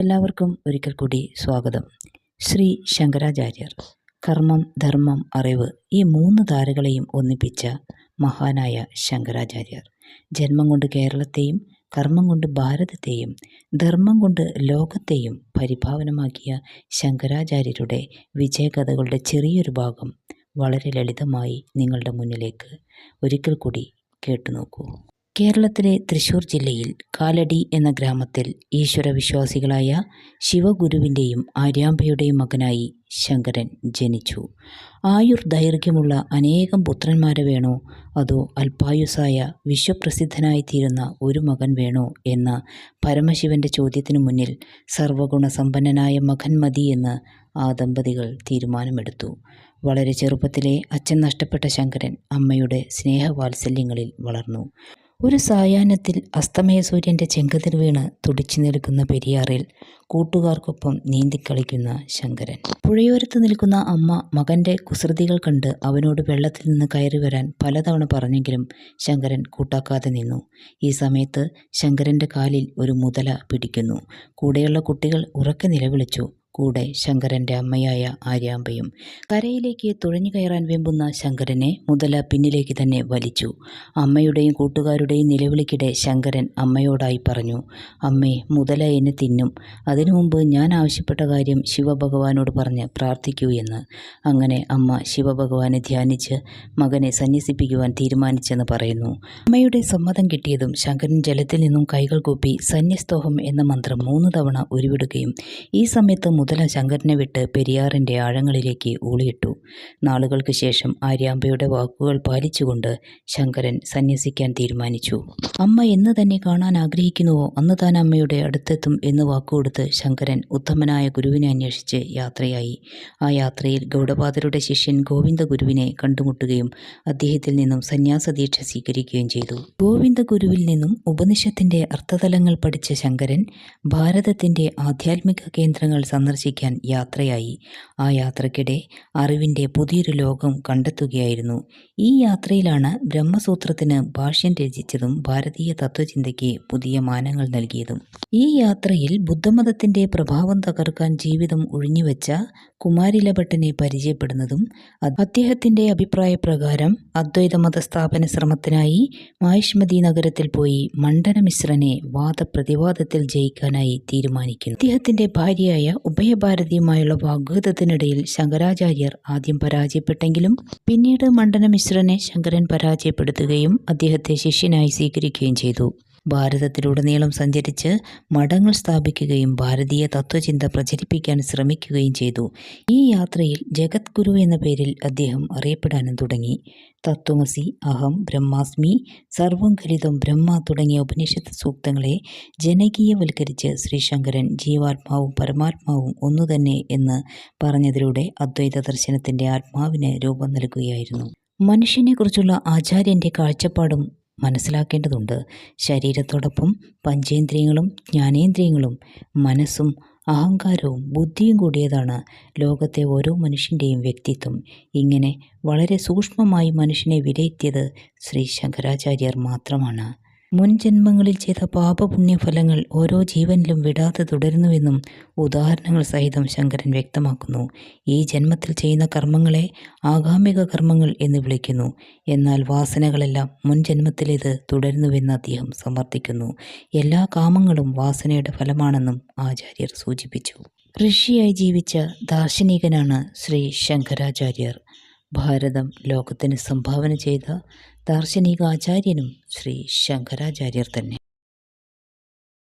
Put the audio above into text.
എല്ലാവർക്കും ഒരിക്കൽ കൂടി സ്വാഗതം. ശ്രീ ശങ്കരാചാര്യർ കർമ്മം ധർമ്മം അറിവ് ഈ മൂന്ന് ധാരകളെയും ഒന്നിപ്പിച്ച മഹാനായ ശങ്കരാചാര്യർ. ജന്മം കൊണ്ട് കേരളത്തെയും കർമ്മം കൊണ്ട് ഭാരതത്തെയും ധർമ്മം കൊണ്ട് ലോകത്തെയും പരിഭാവനമാക്കിയ ശങ്കരാചാര്യരുടെ വിജയകഥകളുടെ ചെറിയൊരു ഭാഗം വളരെ ലളിതമായി നിങ്ങളുടെ മുന്നിലേക്ക് ഒരിക്കൽ കൂടി കേട്ടുനോക്കൂ കേരളത്തിലെ തൃശൂർ ജില്ലയിൽ കാലടി എന്ന ഗ്രാമത്തിൽ ഈശ്വര വിശ്വാസികളായ ശിവഗുരുവിന്റെയും ആര്യാംബയുടെയും മകനായി ശങ്കരൻ ജനിച്ചു. ആയുർ ദൈർഘ്യമുള്ള അനേകം പുത്രന്മാരെ വേണോ? അതോ അൽപായുസായ വിശ്വപ്രസിദ്ധനായിത്തീരുന്ന ഒരു മകൻ വേണോ? എന്ന പരമശിവന്റെ ചോദ്യത്തിനു മുന്നിൽ സർവഗുണസമ്പന്നനായ മകൻ മതി എന്ന് ആ ദമ്പതികൾ തീരുമാനമെടുത്തു. വളരെ ചെറുപ്പത്തിലെ അച്ഛൻ നഷ്ടപ്പെട്ട ശങ്കരൻ അമ്മയുടെ സ്നേഹവാത്സല്യങ്ങളിൽ വളർന്നു. ഒരു സായാഹ്നത്തിൽ അസ്തമയ സൂര്യന്റെ ചെങ്കതിർ വീണ് തുടിച്ചു നിൽക്കുന്ന പെരിയാറിൽ കൂട്ടുകാർക്കൊപ്പം നീന്തിക്കളിക്കുന്ന ശങ്കരൻ. പുഴയോരത്ത് നിൽക്കുന്ന അമ്മ മകന്റെ കുസൃതികൾ കണ്ട് അവനോട് വെള്ളത്തിൽ നിന്ന് കയറി വരാൻ പലതവണ പറഞ്ഞെങ്കിലും ശങ്കരൻ കൂട്ടാക്കാതെ നിന്നു. ഈ സമയത്ത് ശങ്കരന്റെ കാലിൽ ഒരു മുതല പിടിക്കുന്നു. കൂടെയുള്ള കുട്ടികൾ ഉറക്കെ നിലവിളിച്ചു കൂടെ ശങ്കരന്റെ അമ്മയായ ആര്യാമ്പയും. കരയിലേക്ക് തുഴഞ്ഞു കയറാൻ വെമ്പുന്ന ശങ്കരനെ മുതല പിന്നിലേക്ക് തന്നെ വലിച്ചു. അമ്മയുടെയും കൂട്ടുകാരുടെയും നിലവിളിക്കിടെ ശങ്കരൻ അമ്മയോടായി പറഞ്ഞു അമ്മേ മുതല എന്നെ തിന്നും. അതിനു മുമ്പ് ഞാൻ ആവശ്യപ്പെട്ട കാര്യം ശിവഭഗവാനോട് പറഞ്ഞ് പ്രാർത്ഥിക്കൂ എന്ന്. അങ്ങനെ അമ്മ ശിവഭഗവാനെ ധ്യാനിച്ച് മകനെ സന്യസിപ്പിക്കുവാൻ തീരുമാനിച്ചെന്ന് പറയുന്നു. അമ്മയുടെ സമ്മതം കിട്ടിയതും ശങ്കരൻ ജലത്തിൽ നിന്നും കൈകൾ കൂപ്പി സന്യസ്തോഹം എന്ന മന്ത്രം മൂന്ന് തവണ ഉരുവിടുകയും ഈ സമയത്ത് മുതല ശങ്കരനെ വിട്ട് പെരിയാറിന്റെ ആഴങ്ങളിലേക്ക് ഊളിയിട്ടു. നാളുകൾക്ക് ശേഷം ആര്യാമ്പയുടെ വാക്കുകൾ പാലിച്ചുകൊണ്ട് ശങ്കരൻ സന്യസിക്കാൻ തീരുമാനിച്ചു. അമ്മ എന്ന് തന്നെ കാണാൻ ആഗ്രഹിക്കുന്നുവോ? അന്ന് താൻ അമ്മയുടെ അടുത്തെത്തും എന്ന് വാക്കുകൊടുത്ത് ശങ്കരൻ ഉത്തമനായ ഗുരുവിനെ അന്വേഷിച്ച് യാത്രയായി. ആ യാത്രയിൽ ഗൗഡപാദരുടെ ശിഷ്യൻ ഗോവിന്ദ ഗുരുവിനെ കണ്ടുമുട്ടുകയും അദ്ദേഹത്തിൽ നിന്നും സന്യാസ ദീക്ഷ സ്വീകരിക്കുകയും ചെയ്തു. ഗോവിന്ദ ഗുരുവിൽ നിന്നും ഉപനിഷത്തിന്റെ അർത്ഥതലങ്ങൾ പഠിച്ച ശങ്കരൻ ഭാരതത്തിന്റെ ആധ്യാത്മിക കേന്ദ്രങ്ങൾ സന്ദർശിക്കാൻ യാത്രയായി. ആ യാത്രക്കിടെ അറിവിന്റെ പുതിയൊരു ലോകം കണ്ടെത്തുകയായിരുന്നു. ഈ യാത്രയിലാണ് ബ്രഹ്മസൂത്രത്തിന് ഭാഷ്യം രചിച്ചതും ഭാരതീയ തത്വചിന്തയ്ക്ക് പുതിയ മാനങ്ങൾ നൽകിയതും. ഈ യാത്രയിൽ ബുദ്ധമതത്തിന്റെ പ്രഭാവം തകർക്കാൻ ജീവിതം ഒഴിഞ്ഞുവെച്ച കുമാരിലഭട്ടനെ പരിചയപ്പെടുന്നതും അദ്ദേഹത്തിന്റെ അഭിപ്രായപ്രകാരം അദ്വൈത മതസ്ഥാപന ശ്രമത്തിനായി മാഹിഷ്മതി നഗരത്തിൽ പോയി മണ്ഡനമിശ്രനെ വാദപ്രതിവാദത്തിൽ ജയിക്കാനായി തീരുമാനിക്കുന്നു. അദ്ദേഹത്തിന്റെ ഭാര്യയായ ഉഭയഭാരതിയുമായുള്ള വാഗ്വാദത്തിനിടയിൽ ശങ്കരാചാര്യർ ആദ്യം പരാജയപ്പെട്ടെങ്കിലും പിന്നീട് മണ്ഡന മിശ്രനെ ശങ്കരൻ പരാജയപ്പെടുത്തുകയും അദ്ദേഹത്തെ ശിഷ്യനായി സ്വീകരിക്കുകയും ചെയ്തു. ഭാരതത്തിലുടനീളം സഞ്ചരിച്ച് മഠങ്ങൾ സ്ഥാപിക്കുകയും ഭാരതീയ തത്വചിന്ത പ്രചരിപ്പിക്കാൻ ശ്രമിക്കുകയും ചെയ്തു. ഈ യാത്രയിൽ ജഗദ്ഗുരു എന്ന പേരിൽ അദ്ദേഹം അറിയപ്പെടാനും തുടങ്ങി. തത്വമസി അഹം ബ്രഹ്മാസ്മി സർവം ഖലിതം ബ്രഹ്മ തുടങ്ങിയ ഉപനിഷത്ത് സൂക്തങ്ങളെ ജനകീയവൽക്കരിച്ച് ശ്രീശങ്കരൻ ജീവാത്മാവും പരമാത്മാവും ഒന്നുതന്നെ എന്ന് പറഞ്ഞതിലൂടെ അദ്വൈത ദർശനത്തിന്റെ ആത്മാവിന് രൂപം നൽകുകയായിരുന്നു. മനുഷ്യനെക്കുറിച്ചുള്ള ആചാര്യന്റെ കാഴ്ചപ്പാടും മനസ്സിലാക്കേണ്ടതുണ്ട്. ശരീരത്തോടൊപ്പം പഞ്ചേന്ദ്രിയങ്ങളും ജ്ഞാനേന്ദ്രിയങ്ങളും മനസ്സും അഹങ്കാരവും ബുദ്ധിയും കൂടിയതാണ് ലോകത്തെ ഓരോ മനുഷ്യന്റെയും വ്യക്തിത്വം. ഇങ്ങനെ വളരെ സൂക്ഷ്മമായി മനുഷ്യനെ വിലയിരുത്തിയത് ശ്രീ ശങ്കരാചാര്യർ മാത്രമാണ്. മുൻ ജന്മങ്ങളിൽ ചെയ്ത പാപപുണ്യഫലങ്ങൾ ഓരോ ജീവനിലും വിടാതെ തുടരുന്നുവെന്നും ഉദാഹരണങ്ങൾ സഹിതം ശങ്കരൻ വ്യക്തമാക്കുന്നു. ഈ ജന്മത്തിൽ ചെയ്യുന്ന കർമ്മങ്ങളെ ആഗാമിക കർമ്മങ്ങൾ എന്ന് വിളിക്കുന്നു. എന്നാൽ വാസനകളെല്ലാം മുൻ ജന്മത്തിലേത് തുടരുന്നുവെന്ന് അദ്ദേഹം സമർത്ഥിക്കുന്നു. എല്ലാ കാമങ്ങളും വാസനയുടെ ഫലമാണെന്നും ആചാര്യർ സൂചിപ്പിച്ചു. ഋഷിയായി ജീവിച്ച ദാർശനികനാണ് ശ്രീ ശങ്കരാചാര്യർ. ഭാരതം ലോകത്തിന് സംഭാവന ചെയ്ത ദാർശനിക ആചാര്യനും ശ്രീ ശങ്കരാചാര്യർ തന്നെ.